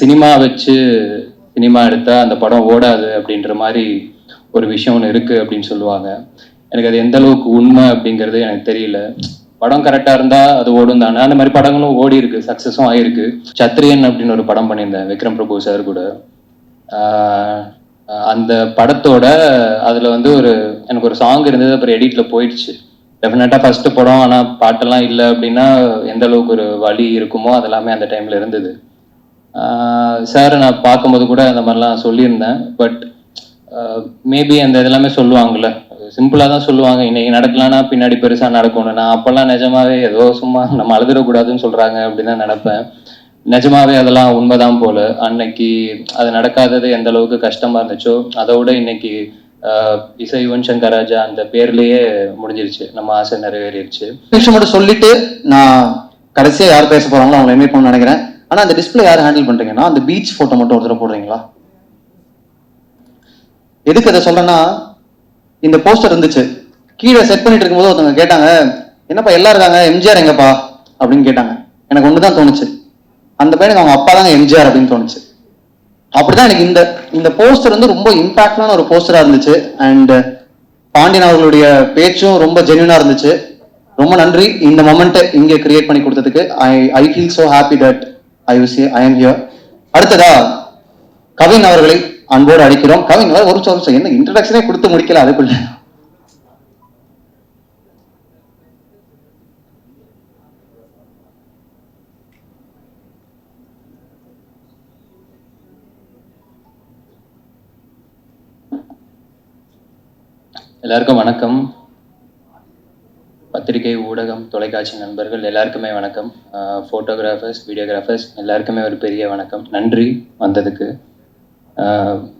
Cinema வச்சு cinema எடுத்தா அந்த படம் ஓடாது அப்படின்ற மாதிரி ஒரு விஷயம் ஒன்று இருக்கு அப்படின்னு சொல்லுவாங்க. எனக்கு அது எந்த அளவுக்கு உண்மை அப்படிங்கிறது எனக்கு தெரியல. படம் கரெக்டாக இருந்தா அது ஓடும் தானே. அந்த மாதிரி படங்களும் ஓடி இருக்கு சக்ஸஸும் ஆயிருக்கு. சத்ரியன் அப்படின்னு ஒரு படம் பண்ணியிருந்தேன் விக்ரம் பிரபு சார் கூட. அந்த படத்தோட அதுல வந்து ஒரு எனக்கு ஒரு சாங் இருந்தது அப்புறம் எடிட்ல போயிடுச்சு. டெஃபினட்டா ஃபர்ஸ்ட் படம் ஆனா பாட்டெல்லாம் இல்லை அப்படின்னா எந்த அளவுக்கு ஒரு வழி இருக்குமோ அதெல்லாமே அந்த டைம்ல இருந்தது. சார் நான் பார்க்கும்போது கூட அந்த மாதிரிலாம் சொல்லியிருந்தேன். பட் மேபி அந்த இதெல்லாமே சொல்லுவாங்கல்ல. சிம்பிளாக தான் சொல்லுவாங்க. இன்னைக்கு நடக்கலாம்னா பின்னாடி பெருசாக நடக்கணும் நான் அப்போல்லாம் நிஜமாவே ஏதோ சும்மா நம்ம அழுதுடக்கூடாதுன்னு சொல்கிறாங்க அப்படின்னு தான் நினப்பேன். நிஜமாவே அதெல்லாம் உண்மைதான் போல. அன்னைக்கு அது நடக்காதது எந்த அளவுக்கு கஷ்டமா இருந்துச்சோ அதை விட இன்னைக்கு இசை யுவன் சங்கர் ராஜா அந்த பேர்லயே முடிஞ்சிருச்சு. நம்ம ஆசை நிறைவேறிடுச்சு விஷயம் மட்டும் சொல்லிட்டு நான் கடைசியாக யார் பேச போறாங்களோ அவங்களை இன்வைட் பண்ண நினைக்கிறேன். ஆனா அந்த டிஸ்பிளே யார் ஹேண்டில் பண்றீங்கன்னா அந்த பீச் போட்டோ மட்டும் ஒரு போடுறீங்களா? எதுக்கு அதை சொல்றேன்னா இந்த போஸ்டர் இருந்துச்சு. கீழே செட் பண்ணிட்டு இருக்கும்போது ஒருத்தவங்க கேட்டாங்க என்னப்பா எல்லாம் இருக்காங்க எம்ஜிஆர் எங்கப்பா? அப்படின்னு கேட்டாங்க. எனக்கு ஒண்ணுதான் தோணுச்சு. அந்த பையனுக்கு அவங்க அப்பா தாங்க எம்ஜிஆர் அப்படின்னு தோணுச்சு. அப்படிதான் எனக்கு இந்த இந்த போஸ்டர் வந்து ரொம்ப இம்பாக்டான ஒரு போஸ்டரா இருந்துச்சு. அண்ட் பாண்டியன் அவர்களுடைய பேச்சும் ரொம்ப ஜென்யூனா இருந்துச்சு. ரொம்ப நன்றி இந்த மொமெண்ட்டை இங்கே கிரியேட் பண்ணி கொடுத்ததுக்கு. I I feel so happy that I you I am here அடுத்ததா கவின் அவர்களை அன்போடு அழைக்கிறோம். கவின் ஒரு ஒரு நிமிஷம் என்ன இன்ட்ரடக்ஷனே கொடுத்து முடிக்கல அதுக்குள்ள எல்லாருக்கும் வணக்கம். பத்திரிகை ஊடகம் தொலைக்காட்சி நண்பர்கள் எல்லாருக்குமே வணக்கம். ஃபோட்டோகிராஃபர்ஸ் வீடியோகிராஃபர்ஸ் எல்லாருக்குமே ஒரு பெரிய வணக்கம். நன்றி வந்ததுக்கு.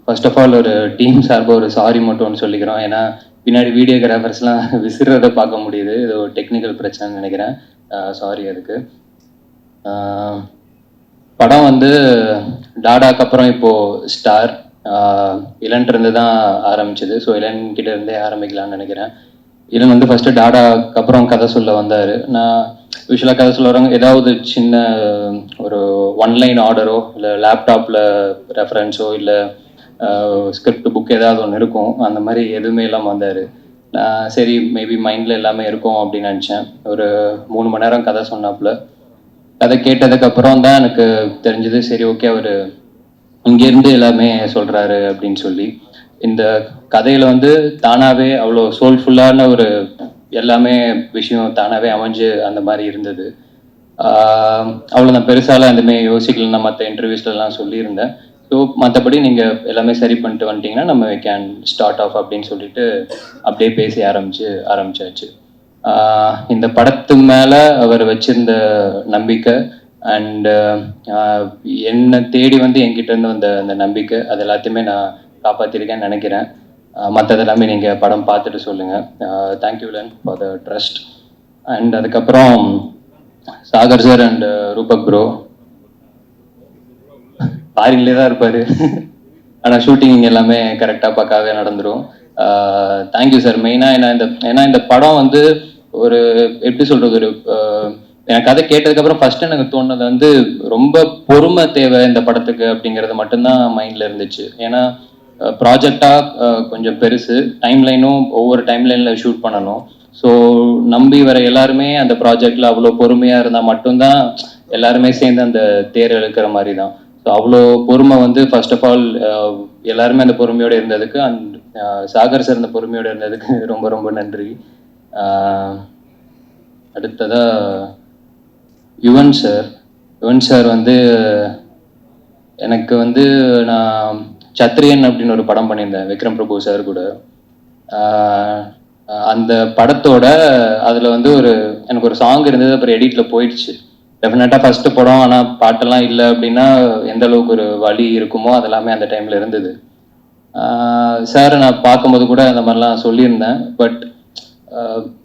ஃபர்ஸ்ட் ஆஃப் ஆல் ஒரு டீம் சார்பாக ஒரு சாரி மட்டும் சொல்லிக்கிறோம். ஏன்னா பின்னாடி வீடியோகிராஃபர்ஸ்லாம் விசிறதை பார்க்க முடியுது. இது ஒரு டெக்னிக்கல் பிரச்சனைன்னு நினைக்கிறேன். சாரி அதுக்கு. ஆஹ் படம் வந்து டாடாக்கு அப்புறம் இப்போ ஸ்டார் இளன் தான் ஆரம்பிச்சது. ஸோ இளன் கிட்ட இருந்தே ஆரம்பிக்கலாம்னு நினைக்கிறேன். இளன் வந்து ஃபர்ஸ்ட் டாடாக்கு அப்புறம் கதை சொல்ல வந்தார். நான் யூஸ்வலாக கதை சொல்ல வரவங்க ஏதாவது சின்ன ஒரு ஒன்லைன் ஆர்டரோ இல்லை லேப்டாப்பில் ரெஃபரன்ஸோ இல்லை ஸ்கிரிப்ட் புக் ஏதாவது ஒன்று இருக்கும். அந்த மாதிரி எதுவுமே இல்லாமல் வந்தார். நான் சரி மேபி மைண்டில் எல்லாமே இருக்கும் அப்படின்னு நினச்சேன். ஒரு மூணு மணி நேரம் கதை சொன்னாப்புல. கதை கேட்டதுக்கப்புறம் தான் எனக்கு தெரிஞ்சது சரி ஓகே அவர் இங்கேருந்து எல்லாமே சொல்கிறாரு அப்படின்னு சொல்லி. இந்த கதையில வந்து தானாவே அவ்வளோ சோல்ஃபுல்லான ஒரு எல்லாமே விஷயம் தானாவே அமைஞ்சு அந்த மாதிரி இருந்தது. ஆஹ் அவ்வளோ நான் பெருசால எதுவுமே யோசிக்கல நான் மற்ற இன்டர்வியூஸ்லாம் சொல்லியிருந்தேன். ஸோ மற்றபடி நீங்கள் எல்லாமே சரி பண்ணிட்டு வந்துட்டீங்கன்னா நம்ம கேன் ஸ்டார்ட் ஆஃப் அப்படின்னு சொல்லிட்டு அப்படியே பேசி ஆரம்பிச்சு ஆரம்பிச்சாச்சு. ஆஹ் இந்த படத்து மேலே அவர் வச்சிருந்த நம்பிக்கை அண்ட் என்னை தேடி வந்து என்கிட்ட இருந்து வந்த அந்த நம்பிக்கை அது எல்லாத்தையுமே நான் காப்பாற்றிருக்கேன்னு நினைக்கிறேன். மற்றது எல்லாமே நீங்கள் படம் பார்த்துட்டு சொல்லுங்கள் தேங்க்யூ லன் ஃபார் த ட்ரஸ்ட் அண்ட் அதுக்கப்புறம் Sagar sir and uh, Rupak bro ஃபாரின்லேயே தான் இருப்பார். ஆனால் ஷூட்டிங் எல்லாமே கரெக்டாக பக்காவே நடந்துரும். தேங்க்யூ சார் மெயினாக என்ன இந்த ஏன்னா இந்த படம் வந்து ஒரு எப்படி சொல்கிறது ஒரு எனக்கு கதை கேட்டதுக்கப்புறம் ஃபர்ஸ்ட் எனக்கு தோணுது வந்து ரொம்ப பொறுமை தேவை இந்த படத்துக்கு அப்படிங்கிறது மட்டும்தான் மைண்டில் இருந்துச்சு. ஏன்னா ப்ராஜெக்டாக கொஞ்சம் பெருசு. டைம் லைனும் ஒவ்வொரு டைம் லைனில் ஷூட் பண்ணணும். ஸோ நம்பி வர எல்லாருமே அந்த ப்ராஜெக்டில் அவ்வளோ பொறுமையாக இருந்தால் மட்டும்தான் எல்லாருமே சேர்ந்து அந்த தேர் இழுக்கிற மாதிரி தான் ஸோ அவ்வளோ பொறுமை வந்து ஃபர்ஸ்ட் ஆஃப் ஆல் எல்லாருமே அந்த பொறுமையோடு இருந்ததுக்கு அண்ட் சாகர் சார் அந்த பொறுமையோடு இருந்ததுக்கு ரொம்ப ரொம்ப நன்றி. அடுத்ததாக அடுத்ததா யுவன் சார் யுவன் சார் வந்து எனக்கு வந்து நான் சத்ரியன் அப்படின்னு ஒரு படம் பண்ணியிருந்தேன் விக்ரம் பிரபு சார் கூட. அந்த படத்தோட அதில் வந்து ஒரு எனக்கு ஒரு சாங் இருந்தது அப்புறம் எடிட்டில் போயிடுச்சு. டெஃபினட்டாக ஃபஸ்ட்டு படம் ஆனால் பாட்டெல்லாம் இல்லை அப்படின்னா எந்த அளவுக்கு ஒரு வழி இருக்குமோ அதெல்லாமே அந்த டைமில் இருந்தது. சார் நான் பார்க்கும்போது கூட அந்த மாதிரிலாம் சொல்லியிருந்தேன் பட்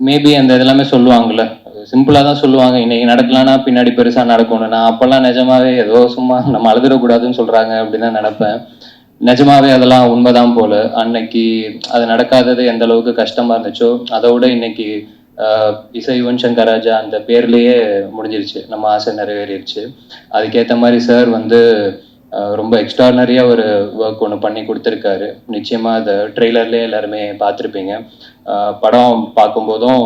மேபி அந்த இதெல்லாமே சொல்லுவாங்கல்ல. சிம்பிளாக தான் சொல்லுவாங்க இன்னைக்கு நடக்கலாம்னா பின்னாடி பெருசாக நடக்கணும். நான் அப்போல்லாம் நிஜமாவே ஏதோ சும்மா நம்ம அழுதுடக்கூடாதுன்னு சொல்கிறாங்க அப்படின்னு தான் நினப்பேன். நிஜமாவே அதெல்லாம் உண்மைதான் போல. அன்னைக்கு அது நடக்காதது எந்த அளவுக்கு கஷ்டமா இருந்துச்சோ அதை விட இன்னைக்கு இசை யுவன் சங்கர் ராஜா அந்த பேர்லயே முடிஞ்சிருச்சு. நம்ம ஆசை நிறைவேறிடுச்சு அதுக்கேற்ற மாதிரி சார் வந்து ரொம்ப எக்ஸ்ட்ரானரியா ஒரு ஒர்க் ஒன்று பண்ணி கொடுத்துருக்காரு. நிச்சயமாக அந்த ட்ரெய்லர்லேயே எல்லாருமே பார்த்துருப்பீங்க. படம் பார்க்கும்போதும்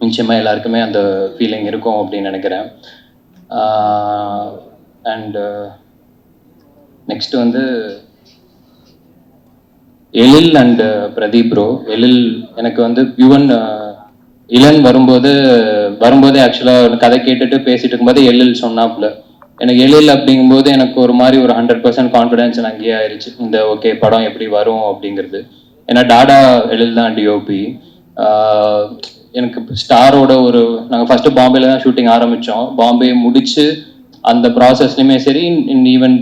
நிச்சயமாக எல்லாருக்குமே அந்த ஃபீலிங் இருக்கும் அப்படின்னு நினைக்கிறேன். அண்ட் நெக்ஸ்ட் வந்து Ezhil and uh, Pradeep bro Ezhil எனக்கு வந்து யுவன் uh, இளன் வரும்போது வரும்போதே ஆக்சுவலாக கதை கேட்டுட்டு பேசிட்டு இருக்கும்போது எழில் சொன்னாப்புல. எனக்கு எழில் அப்படிங்கும்போது எனக்கு ஒரு மாதிரி ஒரு ஹண்ட்ரட் பர்சன்ட் கான்ஃபிடன்ஸ் அங்கேயே ஆயிடுச்சு இந்த ஓகே படம் எப்படி வரும் அப்படிங்கிறது. ஏன்னா டாடா எழில் தான் டிஓபி எனக்கு ஸ்டாரோட ஒரு நாங்கள் ஃபஸ்ட்டு பாம்பேல தான் ஷூட்டிங் ஆரம்பித்தோம் பாம்பே முடிச்சு அந்த ப்ராசஸ்லையுமே சரி ஈவன்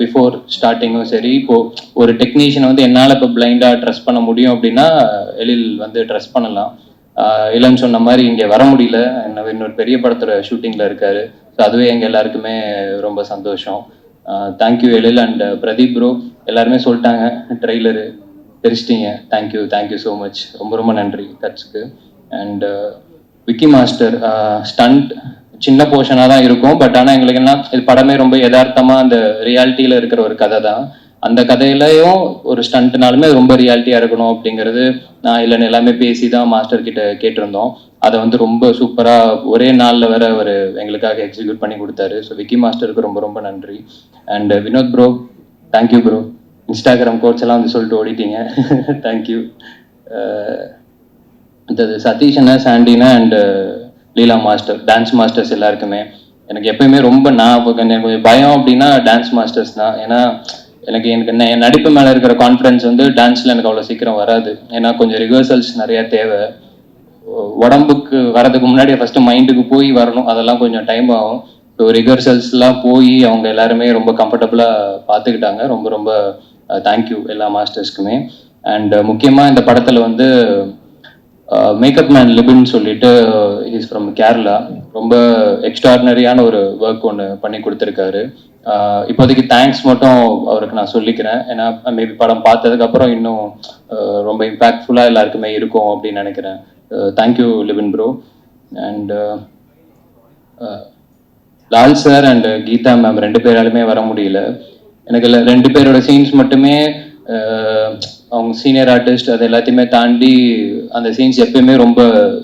பிஃபோர் ஸ்டார்டிங்கும் சரி இப்போ ஒரு டெக்னீஷியன் வந்து என்னால் இப்போ பிளைண்டாக ட்ரெஸ் பண்ண முடியும் அப்படின்னா எழில் வந்து ட்ரெஸ் பண்ணலாம். இல்லைன்னு சொன்ன மாதிரி இங்கே வர முடியல. என்ன இன்னொரு பெரிய படத்தோட ஷூட்டிங்கில் இருக்காரு. ஸோ அதுவே எங்கள் எல்லாருக்குமே ரொம்ப சந்தோஷம். Thank you Ezhil and uh, Pradeep bro எல்லாருமே சொல்லிட்டாங்க trailer தெரிச்சிட்டிங்க thank you thank you so much ரொம்ப ரொம்ப நன்றி கட்ஸ்க்கு. அண்ட் விக்கி மாஸ்டர் ஸ்டண்ட் சின்ன போர்ஷனாக தான் இருக்கும். பட் ஆனால் எங்களுக்கு என்ன இது படமே ரொம்ப யதார்த்தமாக அந்த ரியாலிட்டியில் இருக்கிற ஒரு கதை தான். அந்த கதையிலையும் ஒரு ஸ்டண்ட்னாலுமே அது ரொம்ப ரியாலிட்டியாக இருக்கணும் அப்படிங்கிறது நான் இல்லைன்னு எல்லாமே பேசி தான் மாஸ்டர் கிட்ட கேட்டிருந்தோம். அதை வந்து ரொம்ப சூப்பராக ஒரே நாளில் வேற அவர் எங்களுக்காக எக்ஸிக்யூட் பண்ணி கொடுத்தாரு. ஸோ விக்கி மாஸ்டருக்கு ரொம்ப ரொம்ப நன்றி. And uh, Vinod bro thank you bro Instagram quotes எல்லாம் வந்து சொல்லிட்டு ஓடிட்டீங்க. தேங்க்யூ uh, அடுத்தது சதீஷ் அண்ணா Sandina and Leela master dance masters எல்லாருக்குமே. எனக்கு எப்பயுமே ரொம்ப நான் எனக்கு கொஞ்சம் பயம் அப்படின்னா டான்ஸ் மாஸ்டர்ஸ் தான். ஏன்னா எனக்கு எனக்கு என்ன என் நடிப்பு மேலே இருக்கிற கான்ஃபிடன்ஸ் வந்து டான்ஸில் எனக்கு அவ்வளோ சீக்கிரம் வராது. ஏன்னா கொஞ்சம் ரிஹர்சல்ஸ் நிறையா தேவை. உடம்புக்கு வரதுக்கு முன்னாடி ஃபஸ்ட்டு மைண்டுக்கு போய் வரணும். அதெல்லாம் கொஞ்சம் டைம் ஆகும். ஸோ ரிஹர்சல்ஸ்லாம் போய் அவங்க எல்லாருமே ரொம்ப கம்ஃபர்டபுளாக பார்த்துக்கிட்டாங்க. ரொம்ப ரொம்ப தேங்க்யூ எல்லா மாஸ்டர்ஸ்க்குமே அண்ட் முக்கியமாக இந்த படத்தில் வந்து மேக்கப் மேன் லிபின்னு சொல்லிட்டு இஸ் ஃப்ரம் கேரளா ரொம்ப எக்ஸ்ட்ராடினரியான ஒரு ஒர்க் ஒன்று பண்ணி கொடுத்துருக்காரு. இப்போதைக்கு தேங்க்ஸ் மட்டும் அவருக்கு நான் சொல்லிக்கிறேன். ஏன்னா மேபி படம் பார்த்ததுக்கப்புறம் இன்னும் ரொம்ப இம்பேக்ட்ஃபுல்லாக எல்லாருக்குமே இருக்கும் அப்படின்னு நினைக்கிறேன். Thank you Libin bro and Lal sir and Geetha ma'am ரெண்டு பேராலுமே வர முடியல. எனக்கு ரெண்டு பேரோட சீன்ஸ் மட்டுமே அவங்க சீனியர் ஆர்டிஸ்ட் அது எல்லாத்தையுமே தாண்டி அந்த சீன்ஸ் எப்பயுமே ரொம்ப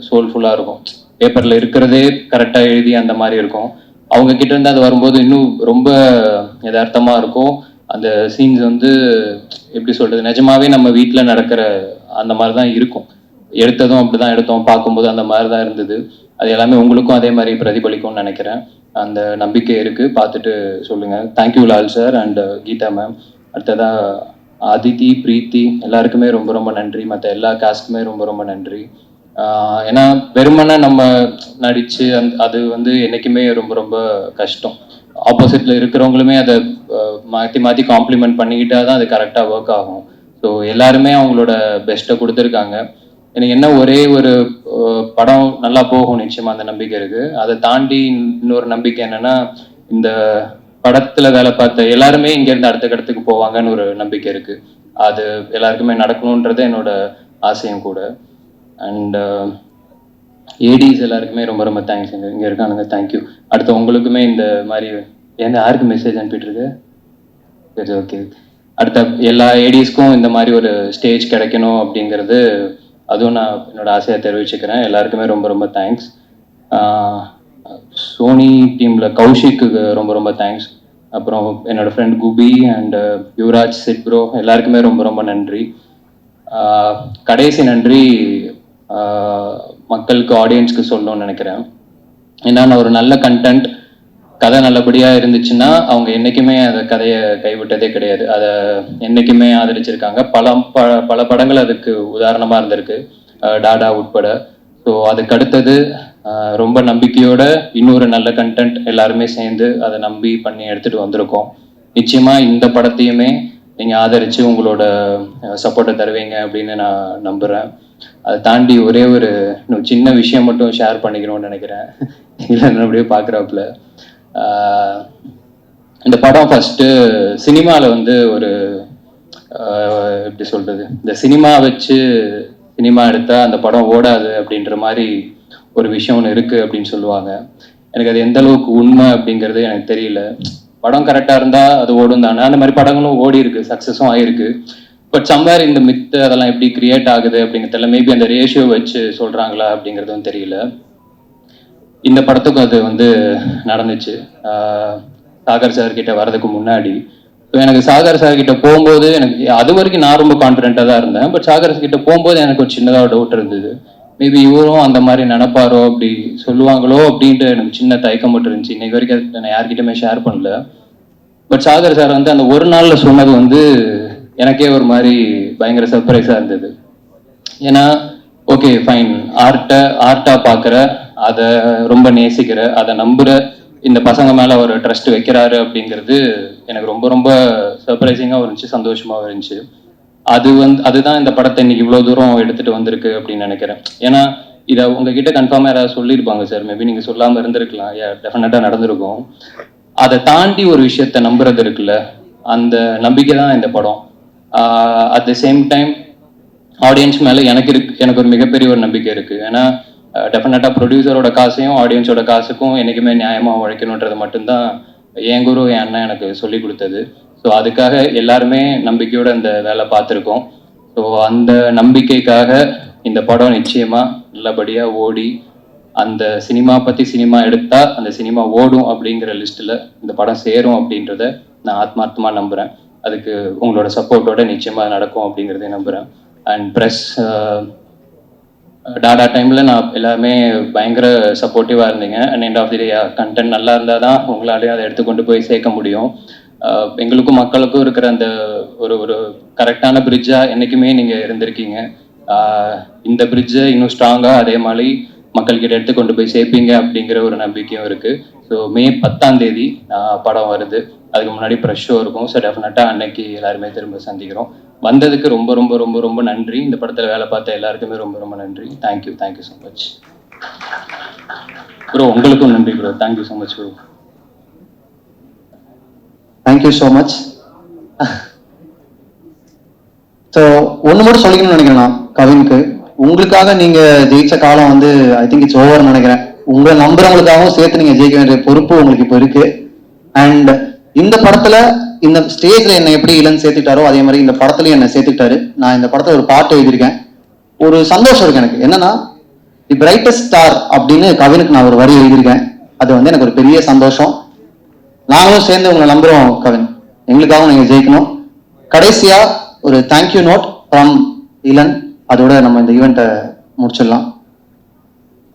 சோல்ஃபுல்லாக இருக்கும். பேப்பரில் இருக்கிறதே கரெக்டாக எழுதி அந்த மாதிரி இருக்கும். அவங்க கிட்ட இருந்து அது வரும்போது இன்னும் ரொம்ப யதார்த்தமாக இருக்கும். அந்த சீன்ஸ் வந்து எப்படி சொல்றது நிஜமாவே நம்ம வீட்டில் நடக்கிற அந்த மாதிரி தான் இருக்கும். எடுத்ததும் அப்படிதான் எடுத்தோம். பார்க்கும்போது அந்த மாதிரி தான் இருந்தது. அது எல்லாமே உங்களுக்கும் அதே மாதிரி பிரதிபலிக்கும்னு நினைக்கிறேன். அந்த நம்பிக்கை இருக்கு. பார்த்துட்டு சொல்லுங்க. Thank you Lal sir and Geetha ma'am அடுத்ததாக அதித்தி பிரீத்தி எல்லாருக்குமே ரொம்ப ரொம்ப நன்றி. மற்ற எல்லா காஸ்ட்டுமே ரொம்ப ரொம்ப நன்றி. ஏன்னா வெறுமனை நம்ம நடித்து அந் அது வந்து என்னைக்குமே ரொம்ப ரொம்ப கஷ்டம். ஆப்போசிட்ல இருக்கிறவங்களுமே அதை மாற்றி மாற்றி காம்ப்ளிமெண்ட் பண்ணிக்கிட்டா தான் அது கரெக்டாக ஒர்க் ஆகும். ஸோ எல்லாருமே அவங்களோட பெஸ்ட்டை கொடுத்துருக்காங்க. எனக்கு என்ன ஒரே ஒரு படம் நல்லா போகும் நிச்சயமாக அந்த நம்பிக்கை இருக்குது அதை தாண்டி இன்னொரு நம்பிக்கை என்னென்னா இந்த படத்துல வேலை பார்த்த எல்லாருமே இங்க இருந்து அடுத்த இடத்துக்கு போவாங்கன்னு ஒரு நம்பிக்கை இருக்கு. அது எல்லாருக்குமே நடக்கணுன்றது என்னோட ஆசையும் கூட. அண்ட் ஏடிஸ் uh, எல்லாருக்குமே ரொம்ப ரொம்ப தேங்க்ஸ் இங்க இங்க இருக்கானுங்க தேங்க்யூ அடுத்து உங்களுக்குமே இந்த மாதிரி என்ன யாருக்கு மெசேஜ் அனுப்பிட்டு இருக்கு சரி ஓகே அடுத்த எல்லா ஏடிஸ்க்கும் இந்த மாதிரி ஒரு ஸ்டேஜ் கிடைக்கணும் அப்படிங்கிறது அதுவும் நான் என்னோட ஆசையை தெரிவிச்சுக்கிறேன். எல்லாருக்குமே ரொம்ப ரொம்ப தேங்க்ஸ் சோனி டீமில் கௌஷிக்கு ரொம்ப ரொம்ப தேங்க்ஸ் அப்புறம் என்னோட friend Kubi and uh, Yuvaraj Sid bro எல்லாருக்குமே ரொம்ப ரொம்ப நன்றி. கடைசி நன்றி மக்களுக்கு ஆடியன்ஸ்க்கு சொல்லணும்னு நினைக்கிறேன். ஏன்னா ஒரு நல்ல கண்டென்ட் கதை நல்லபடியா இருந்துச்சுன்னா அவங்க என்னைக்குமே அந்த கதையை கைவிட்டதே கிடையாது. அதை என்னைக்குமே ஆதரிச்சிருக்காங்க. பல ப பல படங்கள் அதுக்கு உதாரணமா இருந்திருக்கு. டாடா உட்பட. ஸோ அதுக்கு அடுத்தது ரொம்ப நம்பிக்கையோட இன்னொரு நல்ல கண்டென்ட் எல்லாருமே சேர்ந்து அதை நம்பி பண்ணி எடுத்துட்டு வந்திருக்கோம். நிச்சயமா இந்த படத்தையுமே நீங்க ஆதரிச்சு உங்களோட சப்போர்ட்டை தருவீங்க அப்படின்னு நான் நம்புறேன். அதை தாண்டி ஒரே ஒரு சின்ன விஷயம் மட்டும் ஷேர் பண்ணிக்கணும்னு நினைக்கிறேன். இல்லை அப்படியே பார்க்குறாப்புல இந்த படம் ஃபர்ஸ்ட்டு சினிமாவில் வந்து ஒரு எப்படி சொல்றது? இந்த சினிமா வச்சு சினிமா எடுத்தா அந்த படம் ஓடாது அப்படின்ற மாதிரி ஒரு விஷயம் ஒன்று இருக்கு அப்படின்னு சொல்லுவாங்க. எனக்கு அது எந்த அளவுக்கு உண்மை அப்படிங்கிறது எனக்கு தெரியல. படம் கரெக்டாக இருந்தால் அது ஓடும் தானே. அந்த மாதிரி படங்களும் ஓடி இருக்கு சக்ஸஸும் ஆயிருக்கு. பட் சம்வேர் இந்த மித்து அதெல்லாம் எப்படி கிரியேட் ஆகுது அப்படிங்கிறதுல மேபி அந்த ரேஷியோ வச்சு சொல்கிறாங்களா அப்படிங்கிறதும் தெரியல. இந்த படத்துக்கும் அது வந்து நடந்துச்சு. சாகர் சார் கிட்ட வர்றதுக்கு முன்னாடி. இப்போ எனக்கு சாகர் சார் கிட்ட போகும்போது எனக்கு அது வரைக்கும் நான் ரொம்ப கான்ஃபிடென்ட்டாக தான் இருந்தேன். பட் சாகர் சார் கிட்ட போகும்போது எனக்கு ஒரு சின்னதாக டவுட் இருந்தது. மேபி இவரும் அந்த மாதிரி நினைப்பாரோ அப்படி சொல்லுவாங்களோ அப்படின்ட்டு எனக்கு சின்ன தயக்கம் மட்டும் இருந்துச்சு. இன்னைக்கு வரைக்கும் நான் யார்கிட்டயுமே ஷேர் பண்ணல. பட் சாகர் சார் வந்து அந்த ஒரு நாள்ல சொன்னது வந்து எனக்கே ஒரு மாதிரி பயங்கர சர்ப்ரைஸாக இருந்தது. ஏன்னா ஓகே ஃபைன் ஆர்ட்டை ஆர்ட்டாக பார்க்குற அதை ரொம்ப நேசிக்கிற அதை நம்புற இந்த பசங்க மேலே ஒரு ட்ரஸ்ட் வைக்கிறாரு அப்படிங்கிறது எனக்கு ரொம்ப ரொம்ப சர்ப்ரைசிங்காக இருந்துச்சு சந்தோஷமாகவும் இருந்துச்சு. அது வந்து அதுதான் இந்த படத்தை இன்னைக்கு இவ்வளோ தூரம் எடுத்துட்டு வந்திருக்கு அப்படின்னு நினைக்கிறேன். ஏன்னா இதை உங்ககிட்ட கன்ஃபார்மாக யாராவது சொல்லியிருப்பாங்க சார் மேபி நீங்கள் சொல்லாமல் இருந்திருக்கலாம். டெஃபினட்டாக நடந்திருக்கும். அதை தாண்டி ஒரு விஷயத்த நம்புறது இருக்குல்ல. அந்த நம்பிக்கை தான் இந்த படம். At the same time audience மேல எனக்கு இருக்கு எனக்கு ஒரு மிகப்பெரிய ஒரு நம்பிக்கை இருக்கு. ஏன்னா டெஃபினட்டா ப்ரொடியூசரோட காசையும் ஆடியன்ஸோட காசுக்கும் என்னைக்குமே நியாயமா உழைக்கணுன்றது மட்டும்தான் என் குரு என் அண்ணன் எனக்கு சொல்லி கொடுத்தது. ஸோ அதுக்காக எல்லாருமே நம்பிக்கையோட இந்த வேலை பார்த்துருக்கோம். ஸோ அந்த நம்பிக்கைக்காக இந்த படம் நிச்சயமா நல்லபடியா ஓடி அந்த சினிமா பத்தி சினிமா எடுத்தா அந்த சினிமா ஓடும் அப்படிங்கிற லிஸ்ட்ல இந்த படம் சேரும் அப்படின்றத நான் ஆத்மார்த்தமா நம்புறேன். அதுக்கு உங்களோட சப்போர்ட்டோட நிச்சயமா நடக்கும் அப்படிங்கிறதை நம்புறேன். அண்ட் ப்ரெஸ் டாடா டைம்ல நான் எல்லாமே பயங்கர சப்போர்ட்டிவா இருந்தீங்க. And end of the day content நல்லா இருந்தால் தான் உங்களாலேயும் அதை எடுத்து கொண்டு போய் சேர்க்க முடியும். எங்களுக்கும் மக்களுக்கும் இருக்கிற அந்த ஒரு ஒரு கரெக்டான பிரிட்ஜா என்னைக்குமே நீங்க இருந்திருக்கீங்க. இந்த பிரிட்ஜை இன்னும் ஸ்ட்ராங்கா அதே மாதிரி மக்கள்கிட்ட எடுத்து கொண்டு போய் சேர்ப்பீங்க அப்படிங்கிற ஒரு நம்பிக்கையும் இருக்கு. ஸோ மே பத்தாம் தேதி படம் வருது. அதுக்கு முன்னாடி ப்ரெஷ் ஷோ இருக்கும். ஸோ டெஃபினட்டாக அன்னைக்கு எல்லாருமே திரும்ப சந்திக்கிறோம். வந்ததுக்கு ரொம்ப ரொம்ப ரொம்ப ரொம்ப நன்றி. இந்த படத்தில் வேலை பார்த்த எல்லாருக்குமே ரொம்ப ரொம்ப நன்றி. Thank you thank you so much bro உங்களுக்கும் நன்றி bro thank you so much bro thank you so much so ஒன்று மட்டும் சொல்லிக்கணும்னு நினைக்கிறேன் நான் கவினுக்கு. உங்களுக்காக நீங்க ஜெயிச்ச காலம் வந்து ஐ திங்க் இட்ஸ் ஓவர்னு நினைக்கிறேன். உங்களை நம்புறவங்களுக்காகவும் சேர்த்து நீங்க ஜெயிக்க வேண்டிய பொறுப்பு உங்களுக்கு இப்போ இருக்கு. அண்ட் இந்த படத்துல இந்த ஸ்டேஜ்ல என்னை எப்படி இளன் சேர்த்துட்டாரோ அதே மாதிரி இந்த படத்துலயும் என்னை சேர்த்துக்கிட்டாரு. நான் இந்த படத்துல ஒரு பாட்டு எழுதியிருக்கேன். ஒரு சந்தோஷம் இருக்கு எனக்கு. என்னன்னா தி பிரைட்டஸ்ட் ஸ்டார் அப்படின்னு கவினுக்கு நான் ஒரு வரி எழுதியிருக்கேன். அது வந்து எனக்கு ஒரு பெரிய சந்தோஷம். நாங்களும் சேர்ந்து உங்களை நம்புறோம் கவின். எங்களுக்காகவும் நீங்க ஜெயிக்கணும். கடைசியா ஒரு தேங்க்யூ நோட் ஃப்ரம் இளன். அதோட நம்ம இந்த ஈவெண்ட்டை முடிச்சிடலாம்.